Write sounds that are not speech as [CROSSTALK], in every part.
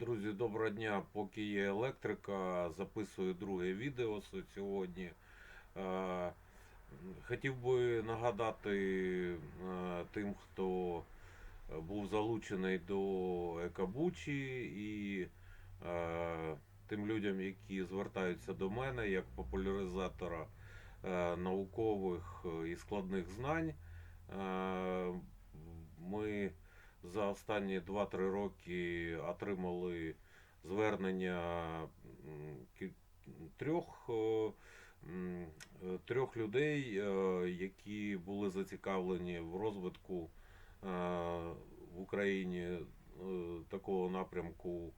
Друзі, доброго дня. Поки є електрика, записую друге відео сьогодні. Е, Хотів би нагадати е, тим, хто був залучений до Екабучі і е, тим людям, які звертаються до мене як популяризатора наукових і складних знань. Ми за останні 2-3 роки отримали звернення трьох, е, трьох людей, е, які були зацікавлені в розвитку е, в Україні такого напрямку,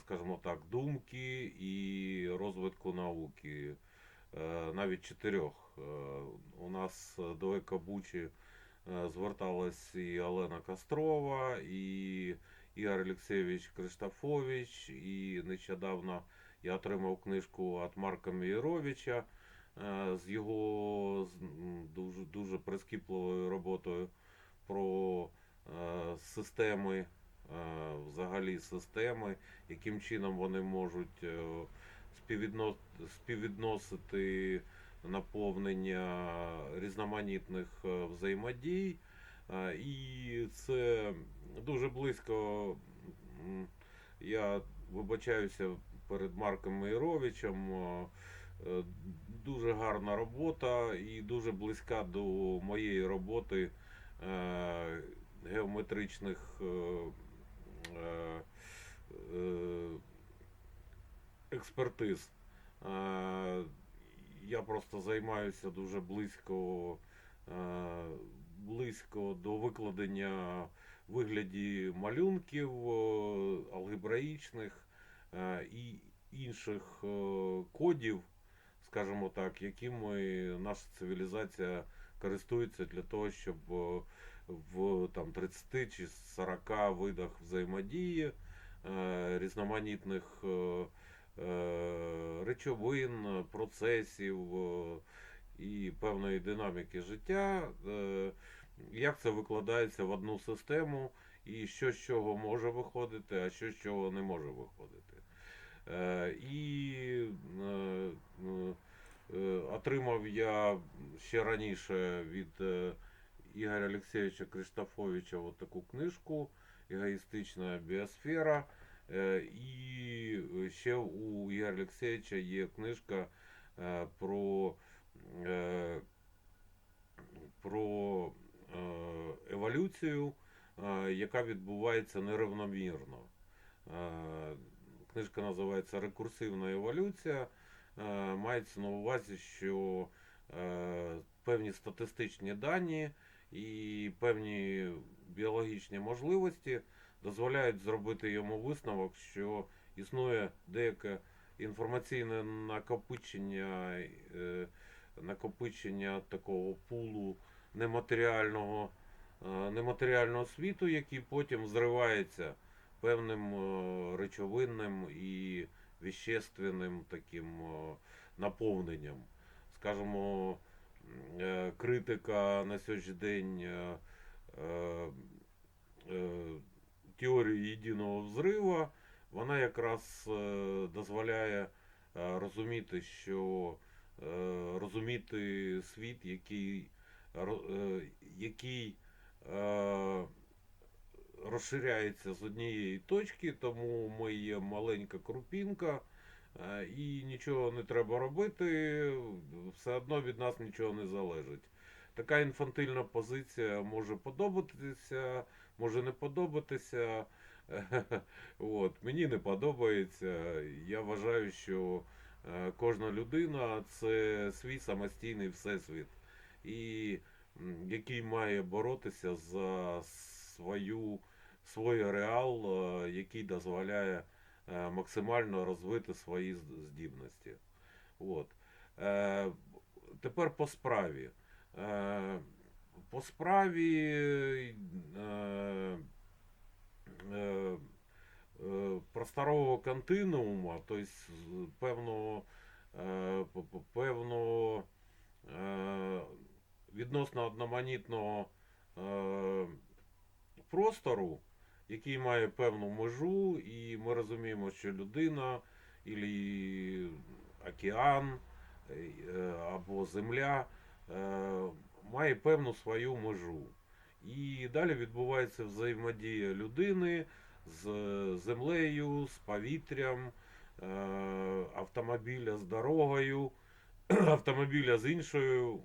скажімо так, думки і розвитку науки. Навіть чотирьох. У нас до Екабучі зверталась і Олена Кострова, і Ігор Олексійович Криштофович, і нещодавно я отримав книжку від Марка Мієровича е, з його дуже, дуже прискіпливою роботою про е, системи, е, взагалі системи, яким чином вони можуть співвідносити наповнення різноманітних взаємодій. І це дуже близько. Я вибачаюся перед Марком Мейровичем. е, Дуже гарна робота і дуже близька до моєї роботи е, геометричних е, експертиз. Я просто займаюся дуже близько, близько до викладення вигляді малюнків алгебраїчних е, і інших е, кодів, скажімо так, якими наша цивілізація користується для того, щоб в там 30 чи 40 видах взаємодії е, різноманітних речовин, процесів і певної динаміки життя, як це викладається в одну систему, і що з чого може виходити, а що з чого не може виходити. Е, І е, е, отримав я ще раніше від Ігоря Олексійовича Криштофовича от таку книжку Егоїстична біосфера. І ще у Ігоря Олексійовича є книжка про, про еволюцію, е, яка відбувається нерівномірно. Е, Книжка називається Рекурсивна еволюція. Е, Мається на увазі, що е, певні статистичні дані і певні біологічні можливості дозволяють зробити йому висновок, що існує деяке інформаційне накопичення, е, накопичення такого пулу нематеріального, е, нематеріального світу, який потім зривається певним е, речовинним і вещественним таким е, наповненням. Скажімо, критика на сьогоднішній день теорії єдиного взриву, вона якраз дозволяє розуміти, що розуміти світ, який, який е, розширяється з однієї точки, тому ми є маленька крупінка, е, і нічого не треба робити, все одно від нас нічого не залежить. Така інфантильна позиція може подобатися, може не подобатися. [LAUGHS] От, мені не подобається. Я вважаю, що е, кожна людина це свій самостійний всесвіт, і який має боротися за свою, свій реал, е, який дозволяє е, максимально розвити свої здібності. От. Е, Тепер по справі. По справі просторового континуума, тобто певного, певного відносно одноманітного е, простору, який має певну межу, і ми розуміємо, що людина і океан е, або земля е, має певну свою межу. І далі відбувається взаємодія людини з землею, з повітрям, е, автомобіля з дорогою, [CLEARS THROAT] автомобіля з іншою,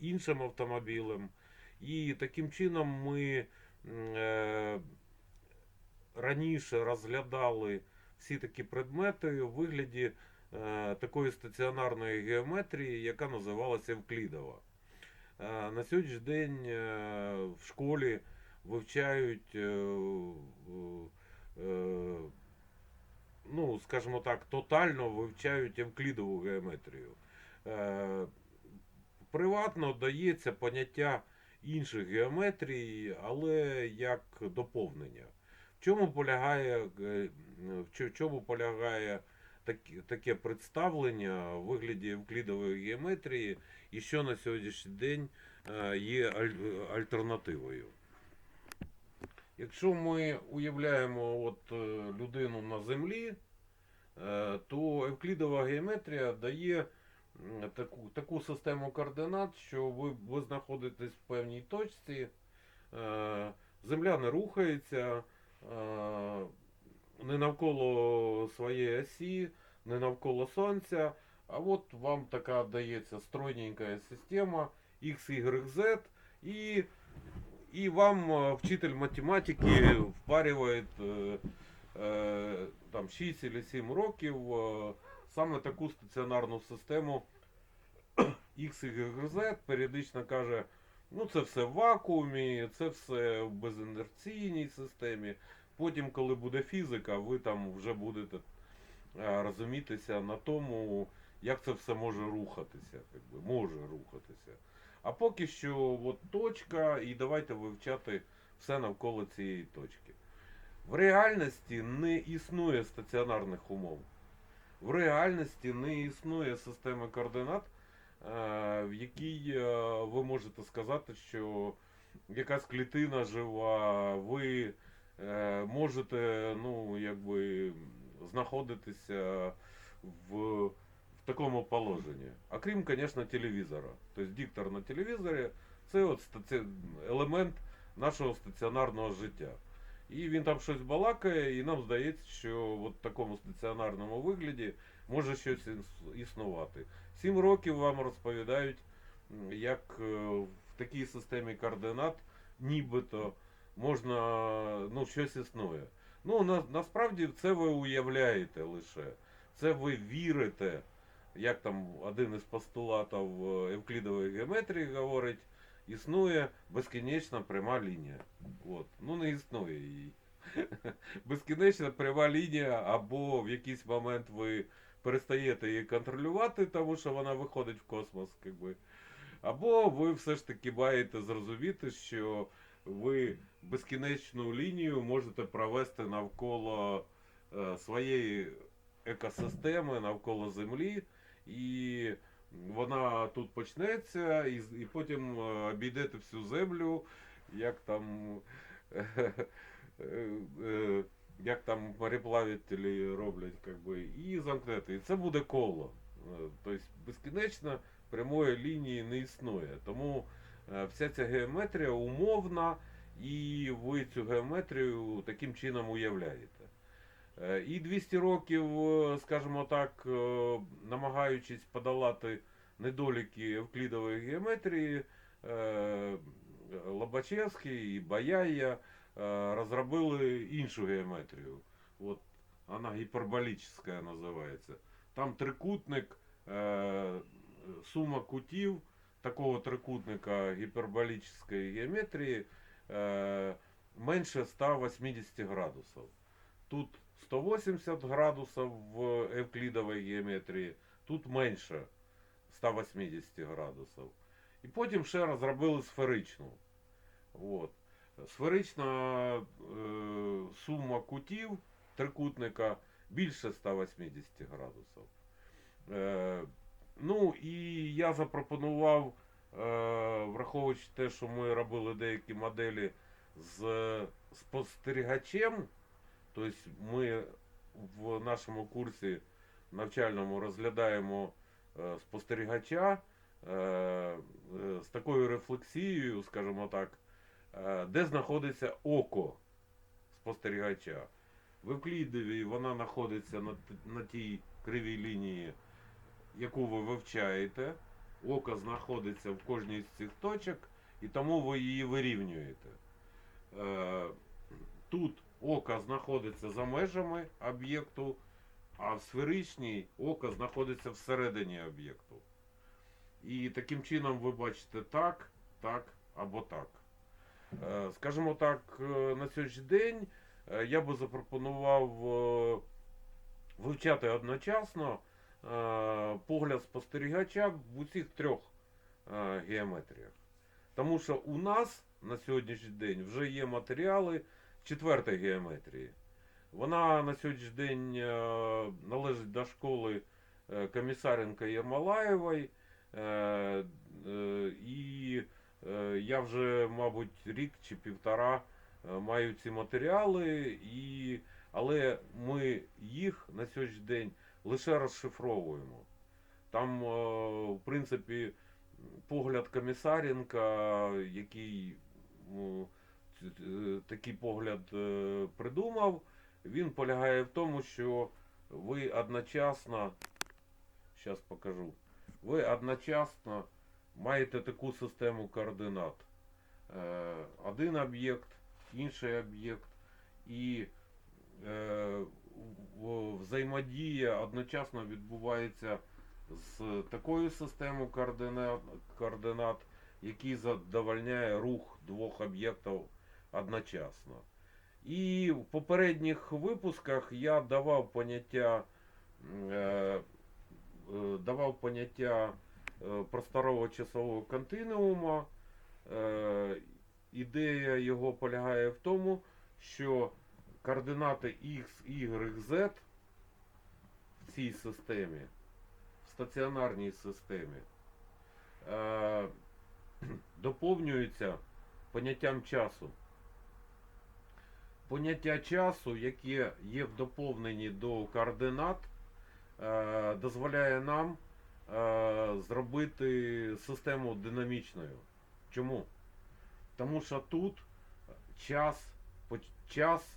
іншим автомобілем. І таким чином ми е, раніше розглядали всі такі предмети у вигляді е, такої стаціонарної геометрії, яка називалася Евклідова. Е, На сьогоднішній день в школі вивчають, ну, скажімо так, тотально вивчають Евклідову геометрію. Приватно дається поняття інших геометрій, але як доповнення. В чому полягає, е, в чому полягає таке представлення у вигляді евклідової геометрії, і що на сьогоднішній день е, є аль- альтернативою? Якщо ми уявляємо от, е, людину на землі, то евклідова геометрія дає таку, таку систему координат, що ви, ви знаходитесь в певній точці, е, земля не рухається, е, не навколо своєї осі, не навколо сонця. А от вам така дається стройненька система X, Y, і, і вам е, вчитель математики впарює е, е, там 6 чи 7 років е, саме таку стаціонарну систему [CLEARS THROAT] X, Y, Z, періодично каже, ну це все в вакуумі, це все в безінерційній системі. Потім, коли буде фізика, ви там вже будете е, розумітися на тому, як це все може рухатися, якби, може рухатися. А поки що от точка, і давайте вивчати все навколо цієї точки. В реальності не існує стаціонарних умов. В реальності не існує системи координат, е, в якій е, ви можете сказати, що якась клітина жива, ви е, можете ну, якби, знаходитися в, в такому положенні. Окрім, звісно, телевізора. Тобто диктор на телевізорі це от елемент нашого стаціонарного життя. І він там щось балакає, і нам здається, що в такому стаціонарному вигляді може щось існувати. Сім років вам розповідають, як е, в такій системі координат нібито можна ну, щось існує. Ну, на, насправді це ви уявляєте лише. Це ви вірите, як там один із постулатів е, евклідової геометрії говорить, існує безкінечна пряма лінія. От. Ну не існує її. [LAUGHS] Безкінечна пряма лінія, або в якийсь момент ви перестаєте її контролювати, тому що вона виходить в космос, якби. Або ви все ж таки маєте зрозуміти, що ви безкінечну лінію можете провести навколо е, своєї екосистеми, навколо Землі, і вона тут почнеться, і, і потім е, обійдете всю землю, як там. е, е, Як там мореплавителі роблять, как би, і замкнете. І це буде коло. Тобто безкінечно прямої лінії не існує. Тому вся ця геометрія умовна, і ви цю геометрію таким чином уявляєте. Е, І 200 років, е, скажімо так, е, намагаючись подолати недоліки евклідової геометрії, Лобачевський і Баяя розробили іншу геометрію. От вона гіперболічна називається. Там трикутник, сума кутів такого трикутника гіперболічної геометрії менше 180 градусів. Тут 180 градусів в евклідовій геометрії, тут менше 180 градусів. І потім ще розробили сферичну. От. Сферична е, сума кутів трикутника більше 180 градусів. Е, ну і я запропонував, е, враховуючи те, що ми робили деякі моделі з спостерігачем, тобто ми в нашому курсі навчальному розглядаємо е, спостерігача е, е, з такою рефлексією, скажімо так, де знаходиться око спостерігача. В Евклідові вона знаходиться на, на тій кривій лінії, яку ви вивчаєте. Око знаходиться в кожній з цих точок, і тому ви її вирівнюєте. Е, Тут око знаходиться за межами об'єкту, а в сферичній око знаходиться всередині об'єкту. І таким чином ви бачите так, так або так. Е, Скажімо так, е, на сьогоднішній день е, я би запропонував вивчати одночасно погляд спостерігача в усіх трьох геометріях. Тому що у нас на сьогоднішній день вже є матеріали четвертої геометрії. Вона на сьогоднішній день е, належить до школи е, Комісаренка Єрмолаєвої. Е, І я вже, мабуть, рік чи півтора маю ці матеріали, і... але ми їх на сьогоднішній день лише розшифровуємо. Там, в принципі, погляд Комісаренка, який ну, такий погляд е, придумав, він полягає в тому, що ви одночасно, зараз покажу, ви одночасно маєте таку систему координат. Е, Один об'єкт, інший об'єкт, і е, взаємодія одночасно відбувається з такою системою координат, координат який задовольняє рух двох об'єктів одночасно. І в попередніх випусках я давав поняття, е, е, давав поняття е, просторового часового континуума. Ідея його полягає в тому, що координати X, Y, Z в цій системі, в стаціонарній системі, [CLEARS THROAT] доповнюються поняттям часу. Поняття часу, яке є в доповненні до координат, е, дозволяє нам е, зробити систему динамічною. Чому? Тому що тут час, час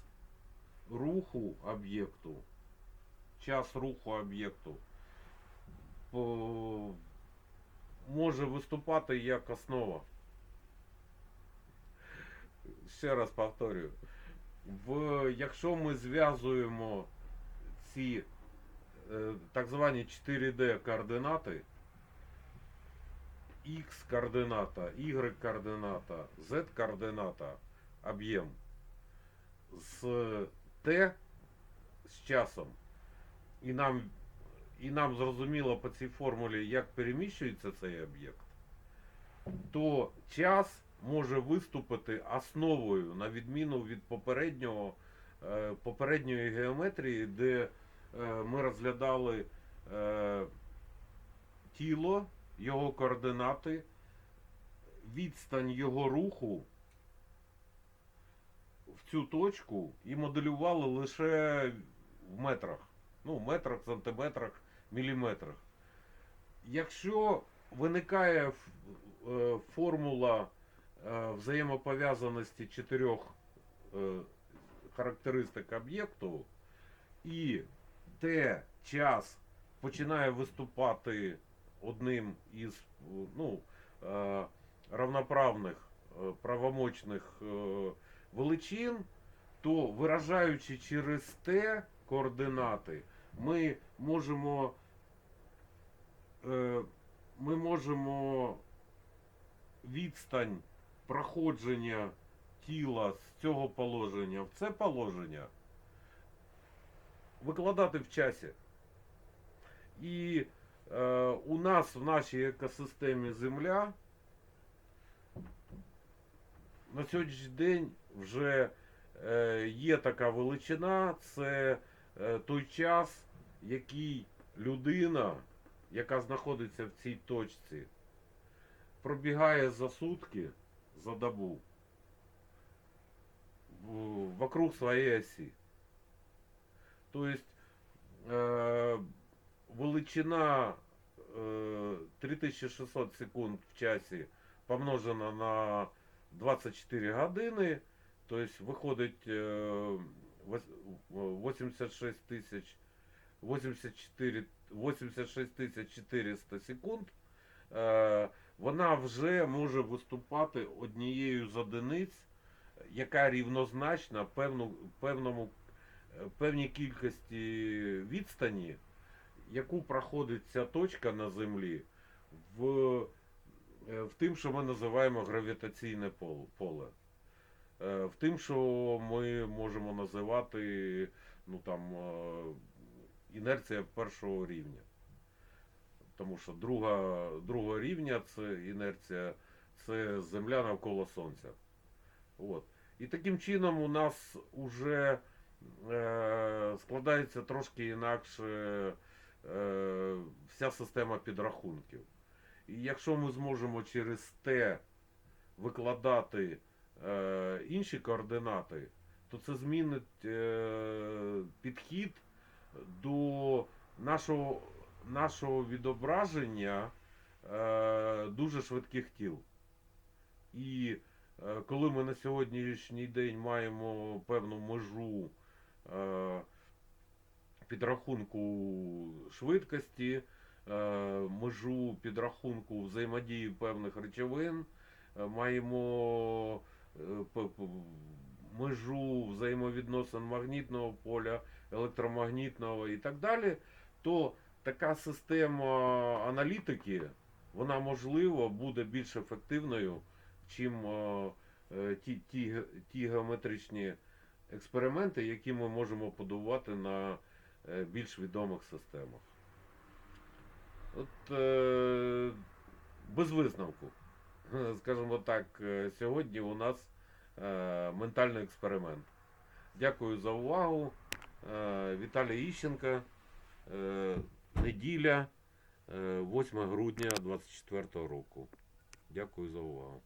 руху об'єкту, час руху об'єкту може виступати як основа. Ще раз повторюю. В, якщо ми зв'язуємо ці е, так звані 4D координати, X координата, Y координата, Z координата, об'єм з T з часом, і нам, і нам зрозуміло по цій формулі, як переміщується цей об'єкт, то час може виступити основою на відміну від попереднього, е, попередньої геометрії, де е, ми розглядали е, тіло, його координати, відстань його руху в цю точку і моделювали лише в метрах. Ну, в метрах, сантиметрах, міліметрах. Якщо виникає формула взаємопов'язаності чотирьох е, характеристик об'єкту, і те час починає виступати одним із ну, е, равноправних правомочних величин, то виражаючи через те координати, ми можемо, ми можемо відстань проходження тіла з цього положення в це положення викладати в часі. І е, у нас в нашій екосистемі Земля на сьогоднішній день вже е, є така величина, це е, той час, який людина, яка знаходиться в цій точці, пробігає за сутки, за добу. Вокруг своей оси. То есть э, величина э, 3600 секунд в часі помножена на 24 години, то есть виходить вось- 86 тисяч 84 86 тисяч 400 секунд. Е, вона вже може виступати однією з одиниць, яка рівнозначна певну, певному, е, певній кількості відстані, яку проходить ця точка на землі в, е, в тим, що ми називаємо гравітаційне поле. Е, В тим, що ми можемо називати ну, там, інерція першого рівня. Тому що друга, другого рівня це інерція, це Земля навколо Сонця. От. І таким чином у нас вже е, складається трошки інакше е, вся система підрахунків. І якщо ми зможемо через те викладати е, інші координати, то це змінить е, підхід до нашого, нашого відображення е, дуже швидких тіл. І е, коли ми на сьогоднішній день маємо певну межу е, підрахунку швидкості, е, межу підрахунку взаємодії певних речовин, е, маємо е, межу взаємовідносин магнітного поля, електромагнітного і так далі, то така система аналітики, вона можливо буде більш ефективною, чим е, е, ті, ті, ті геометричні експерименти, які ми можемо подавати на е, більш відомих системах. От е, без висновку. [LAUGHS] Скажімо так, сьогодні у нас е, ментальний експеримент. Дякую за увагу. Е, Віталій Іщенко. Е, неділя, е, 8 грудня 2024 року. Дякую за увагу.